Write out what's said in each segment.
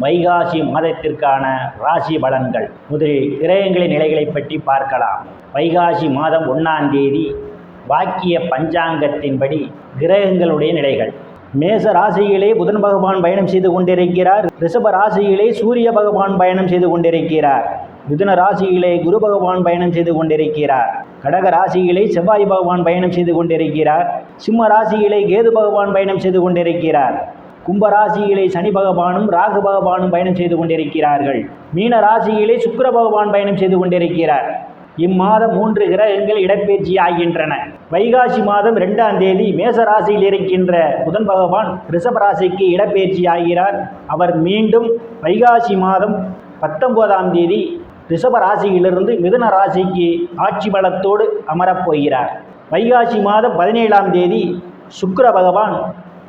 வைகாசி மாதத்திற்கான ராசி பலன்கள். முதலில் கிரகங்களின் நிலைகளை பற்றி பார்க்கலாம். வைகாசி மாதம் ஒன்றாம் தேதி வாக்கிய பஞ்சாங்கத்தின்படி கிரகங்களுடைய நிலைகள். மேச ராசியிலே புதன் பகவான் பயணம் செய்து கொண்டிருக்கிறார். ரிஷப ராசியிலே சூரிய பகவான் பயணம் செய்து கொண்டிருக்கிறார். மிதுன ராசியிலே குரு பகவான் பயணம் செய்து கொண்டிருக்கிறார். கடக ராசியிலே செவ்வாய் பகவான் பயணம் செய்து கொண்டிருக்கிறார். சிம்ம ராசியிலே கேது பகவான் பயணம் செய்து கொண்டிருக்கிறார். கும்பராசியிலே சனி பகவானும் ராகு பகவானும் பயணம் செய்து கொண்டிருக்கிறார்கள். மீன ராசியிலே சுக்கர பகவான் பயணம் செய்து கொண்டிருக்கிறார். இம்மாதம் மூன்று கிரகங்கள் இடப்பெயர்ச்சி ஆகின்றன. வைகாசி மாதம் இரண்டாம் தேதி மேச ராசியில் இருக்கின்ற புதன் பகவான் ரிஷப ராசிக்கு இடப்பெயர்ச்சி ஆகிறார். அவர் மீண்டும் வைகாசி மாதம் பத்தொன்பதாம் தேதி ரிஷப ராசியிலிருந்து மிதுன ராசிக்கு ஆட்சி பலத்தோடு அமரப்போகிறார் வைகாசி மாதம் பதினேழாம் தேதி சுக்கர பகவான்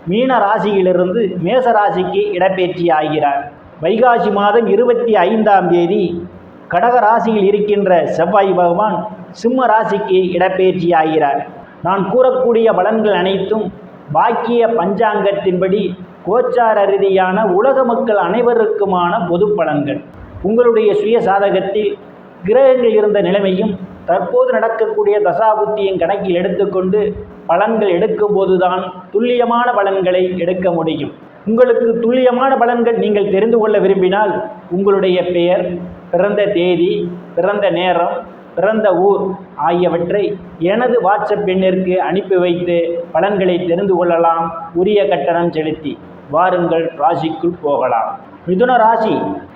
மீன ராசியிலிருந்து மேச ராசிக்கு இடப்பெயர்ச்சி ஆகிறார். வைகாசி மாதம் இருபத்தி ஐந்தாம் தேதி கடக ராசியில் இருக்கின்ற செவ்வாய் பகவான் சிம்ம ராசிக்கு இடப்பெயர்ச்சி ஆகிறார். நான் கூறக்கூடிய பலன்கள் அனைத்தும் வாக்கிய பஞ்சாங்கத்தின்படி கோச்சார ரீதியான உலக மக்கள் அனைவருக்குமான பொது பலன்கள். உங்களுடைய சுய சாதகத்தில் கிரகங்கள் இருந்த நிலைமையும் தற்போது நடக்கக்கூடிய தசாபுத்தியின் கணக்கில் எடுத்துக்கொண்டு பலன்கள் எடுக்கும்போதுதான் துல்லியமான பலன்களை எடுக்க முடியும். உங்களுக்கு துல்லியமான பலன்கள் நீங்கள் தெரிந்து கொள்ள விரும்பினால் உங்களுடைய பெயர் பிறந்த தேதி பிறந்த நேரம் பிறந்த ஊர் ஆகியவற்றை எனது வாட்ஸ்அப் எண்ணிற்கு அனுப்பி வைத்து பலன்களை தெரிந்து கொள்ளலாம். உரிய கட்டணம் செலுத்தி வாருங்கள் ராசிக்குள் போகலாம். மிதுன ராசி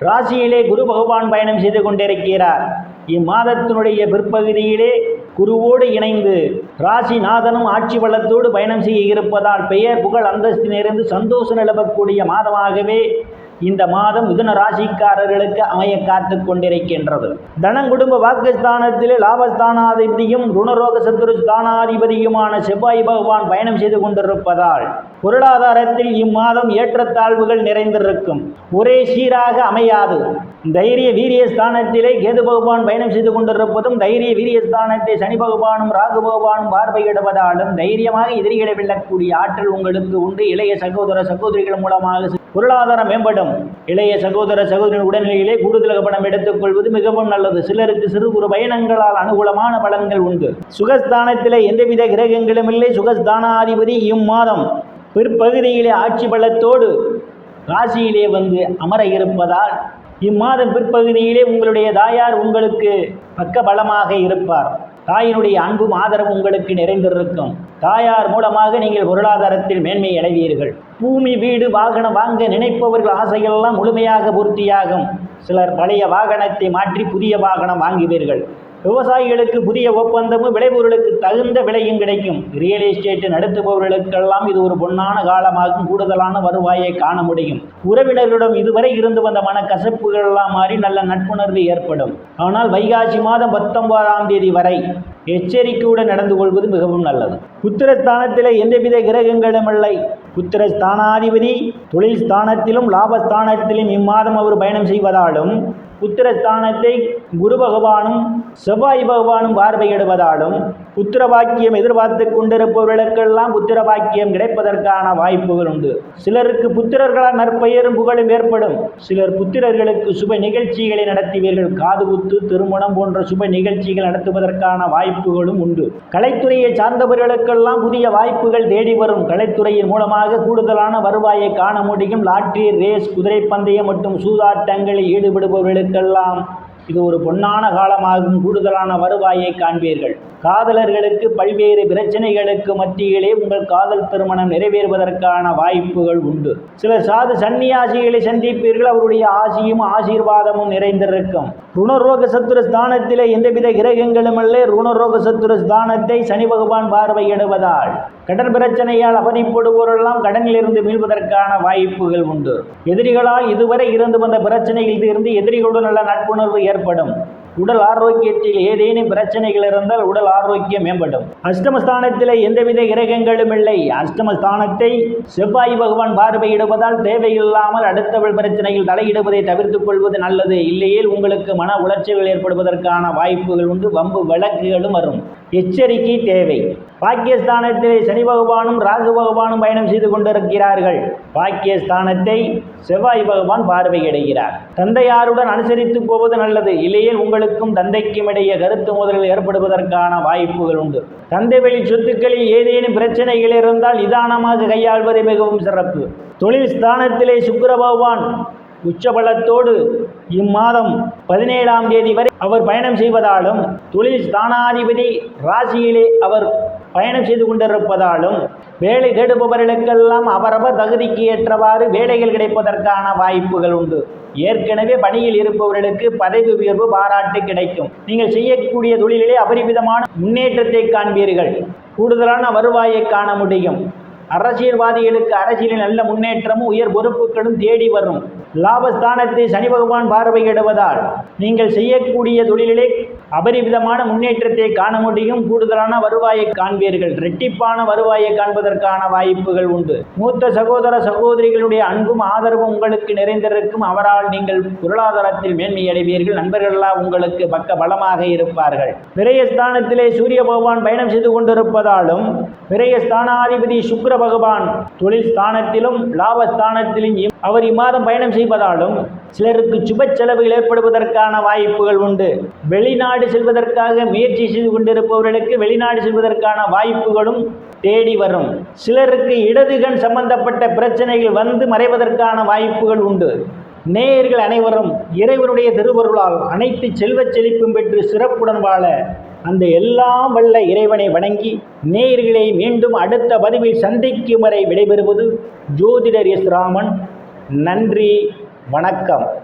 ராசியிலே குரு பகவான் பயணம் செய்து கொண்டிருக்கிறார். இம்மாதத்தினுடைய பிற்பகுதியிலே குருவோடு இணைந்து ராசிநாதனும் ஆட்சி வளத்தோடு பயணம் செய்ய இருப்பதால் பெயர் புகழ் அந்தஸ்தினிலிருந்து சந்தோஷம் நிலவக்கூடிய மாதமாகவே இந்த மாதம் மிதுன ராசிக்காரர்களுக்கு அமைய காத்து கொண்டிருக்கின்றது. தனம் குடும்ப வாக்குஸ்தானத்திலே லாபஸ்தானாதிபதியும் ருணரோக சத்துரு ஸ்தானாதிபதியுமான செவ்வாய் பகவான் பயணம் செய்து கொண்டிருப்பதால் பொருளாதாரத்தில் இம்மாதம் ஏற்றத்தாழ்வுகள் நிறைந்திருக்கும். ஒரே சீராக அமையாது. தைரிய வீரிய ஸ்தானத்திலே கேது பகவான் பயணம் செய்து கொண்டிருப்பதும் தைரிய வீரிய ஸ்தானத்தை சனி பகவானும் ராகு பகவானும் பார்வையிடுவதாலும் தைரியமாக எதிரிகளை வெல்லக்கூடிய ஆற்றல் உங்களுக்கு உண்டு. இளைய சகோதர சகோதரிகள் மூலமாக பொருளாதாரம் மேம்படும். இளைய சகோதர சகோதரின் உடல்நிலையிலே கூடுதலாக பணம் எடுத்துக்கொள்வது மிகவும் நல்லது. சிலருக்கு சிறு குறு பயணங்களால் அனுகூலமான பலன்கள் உண்டு. சுகஸ்தானத்திலே எந்தவித கிரகங்களும் இல்லை. சுகஸ்தானாதிபதி இம்மாதம் பிற்பகுதியிலே ஆட்சி பலத்தோடு ராசியிலே வந்து அமர இருப்பதால் இம்மாதம் பிற்பகுதியிலே உங்களுடைய தாயார் உங்களுக்கு பக்க பலமாக இருப்பார். தாயினுடைய அன்பும் ஆதரவும் உங்களுக்கு நிறைந்திருக்கும். தாயார் மூலமாக நீங்கள் பொருளாதாரத்தில் மேன்மை அடைவீர்கள். பூமி வீடு வாகனம் வாங்க நினைப்பவர்கள் ஆசையெல்லாம் முழுமையாக பூர்த்தியாகும். சிலர் பழைய வாகனத்தை மாற்றி புதிய வாகனம் வாங்குவீர்கள். விவசாயிகளுக்கு புதிய ஒப்பந்தமும் விளைபொருளுக்கு தகுந்த விலையும் கிடைக்கும். ரியல் எஸ்டேட் நடத்துபவர்களுக்கெல்லாம் இது ஒரு பொன்னான காலமாகும். கூடுதலான வருவாயை காண முடியும். உறவினர்களிடம் இதுவரை இருந்து வந்த மன மாறி நல்ல நட்புணர்வு ஏற்படும். ஆனால் வைகாசி மாதம் பத்தொன்பதாம் தேதி வரை எச்சரிக்கையுடன் நடந்து கொள்வது மிகவும் நல்லது. புத்திரஸ்தானத்தில் எந்தவித கிரகங்களும் இல்லை. புத்திரஸ்தானாதிபதி தொழில் ஸ்தானத்திலும் லாபஸ்தானத்திலும் இம்மாதம் அவர் பயணம் செய்வதாலும் புத்திரஸ்தானத்தை குரு பகவானும் செவ்வாய் பகவானும் பார்வையிடுவதாலும் புத்திர பாக்கியம் எதிர்பார்த்து கொண்டிருப்பவர்களுக்கெல்லாம் புத்திர பாக்கியம் கிடைப்பதற்கான வாய்ப்புகள் உண்டு. சிலருக்கு புத்திரர்களால் நற்பெயரும் புகழும் ஏற்படும். சிலர் புத்திரர்களுக்கு சுப நிகழ்ச்சிகளை நடத்துவீர்கள். காது குத்து திருமணம் போன்ற சுப நிகழ்ச்சிகள் நடத்துவதற்கான வாய்ப்புகளும் உண்டு. கலைத்துறையை சார்ந்தவர்களுக்கெல்லாம் புதிய வாய்ப்புகள் தேடி வரும். கலைத்துறையின் மூலமாக கூடுதலான வருவாயை காண முடியும். லாட்டரி ரேஸ் குதிரை பந்தயம் மற்றும் சூதாட்டங்களில் ஈடுபடுபவர்களுக்கு ஈடுபடுபவர்களுக்கெல்லாம் இது ஒரு பொன்னான காலமாகும் கூடுதலான வருவாயை காண்பீர்கள். காதலர்களுக்கு பல்வேறு பிரச்சனைகளுக்கு மத்தியிலே உங்கள் காதல் திருமணம் நிறைவேறுவதற்கான வாய்ப்புகள் உண்டு. சிலர் சாது சன்னியாசிகளை சந்திப்பீர்கள் அவருடைய ஆசியும் ஆசீர்வாதமும் நிறைந்திருக்கும். ருணரோக சத்துரு ஸ்தானத்திலே எந்தவித கிரகங்களும் அல்ல ருணரோக சத்துரு ஸ்தானத்தை சனி பகவான் பார்வையிடுவதால். கடன் பிரச்சனையால் அவதிப்படுவோரெல்லாம் கடனிலிருந்து மீள்வதற்கான வாய்ப்புகள் உண்டு. எதிரிகளால் இதுவரை இருந்து வந்த பிரச்சனையில் இருந்து எதிரிகளுடன் நல்ல நட்புணர்வு ஏற்படும். உடல் ஆரோக்கியத்தில் ஏதேனும் பிரச்சனைகள் இருந்தால் உடல் ஆரோக்கியம் மேம்படும். அஷ்டமஸ்தானத்தில் எந்தவித கிரகங்களும் இல்லை. அஷ்டமஸ்தானத்தை செவ்வாய் பகவான் பார்வையிடுவதால் தேவையில்லாமல் அடுத்தவள் பிரச்சனையில் தலையிடுவதை தவிர்த்துக் கொள்வது நல்லது. இல்லையே உங்களுக்கு மன உளர்ச்சிகள் ஏற்படுவதற்கான வாய்ப்புகள் உண்டு. வம்பு வழக்குகளும் வரும். எச்சரிக்கை தேவை. பாக்கியஸ்தானத்திலே சனி பகவானும் ராகு பகவானும் பயணம் செய்து கொண்டிருக்கிறார்கள். பாக்கியஸ்தானத்தை செவ்வாய் பகவான் பார்வையிடுகிறார். தந்தையாருடன் அனுசரித்து போவது நல்லது. இல்லையே உங்களுக்கும் தந்தைக்கும் இடையே கருத்து மோதல்கள் ஏற்படுவதற்கான வாய்ப்புகள் உண்டு. தந்தை வழி சொத்துக்களில் ஏதேனும் பிரச்சனைகள் இருந்தால் நிதானமாக கையாள்வது மிகவும் சிறப்பு. தொழில் ஸ்தானத்திலே சுக்கர பகவான் உச்சபலத்தோடு இம்மாதம் பதினேழாம் தேதி வரை அவர் பயணம் செய்வதாலும் தொழில் ஸ்தானாதிபதி ராசியிலே அவர் பயணம் செய்து கொண்டிருப்பதாலும் வேலை தேடுபவர்களுக்கெல்லாம் அவரவர் தகுதிக்கு ஏற்றவாறு வேலைகள் கிடைப்பதற்கான வாய்ப்புகள் உண்டு. ஏற்கனவே பணியில் இருப்பவர்களுக்கு பதவி உயர்வு பாராட்டு கிடைக்கும். நீங்கள் செய்யக்கூடிய தொழிலிலே அபரிமிதமான முன்னேற்றத்தை காண்பீர்கள். கூடுதலான வருவாயை காண முடியும். அரசியல்வாதிகளுக்கு அரசியலில் நல்ல முன்னேற்றமும் உயர் பொறுப்புகளும் தேடி வரும். லாபஸ்தானத்தை சனி பகவான் பார்வையிடுவதால் நீங்கள் செய்யக்கூடிய தொழிலிலே அபரிமிதமான முன்னேற்றத்தை காண முடியும். கூடுதலான வருவாயை காண்பீர்கள். இரட்டிப்பான வருவாயை காண்பதற்கான வாய்ப்புகள் உண்டு. மூத்த சகோதர சகோதரிகளுடைய அன்பும் ஆதரவும் உங்களுக்கு நிறைந்திருக்கும். அவரால் நீங்கள் பொருளாதாரத்தில் மேன்மை அடைவீர்கள். நண்பர்களெல்லாம் உங்களுக்கு பக்க பலமாக இருப்பார்கள். விரயஸ்தானத்திலே சூரிய பகவான் பயணம் செய்து கொண்டிருப்பதாலும் விரயஸ்தானாதிபதி சுக்கிர பகவான் தொழில் ஸ்தானத்திலும் லாபஸ்தானத்திலும் அவர் இம்மாதம் பயணம் செய்வதாலும் சிலருக்கு சுப செலவுகள் ஏற்படுவதற்கான வாய்ப்புகள் உண்டு. வெளிநாடு செல்வதற்காக முயற்சி செய்து கொண்டிருப்பவர்களுக்கு வெளிநாடு செல்வதற்கான வாய்ப்புகளும் தேடி வரும். சிலருக்கு இடதுகண் சம்பந்தப்பட்ட பிரச்சனைகள் வந்து மறைவதற்கான வாய்ப்புகள் உண்டு. நேயர்கள் அனைவரும் இறைவனுடைய திருவருளால் அனைத்து செல்வச் செழிப்பும் பெற்று சிறப்புடன் வாழ அந்த எல்லாம் வல்ல இறைவனை வணங்கி நேயர்களை மீண்டும் அடுத்த பதிவில் சந்திக்கும் வரை விடைபெறுவது ஜோதிடர் எஸ் ராமன். நன்றி வணக்கம்.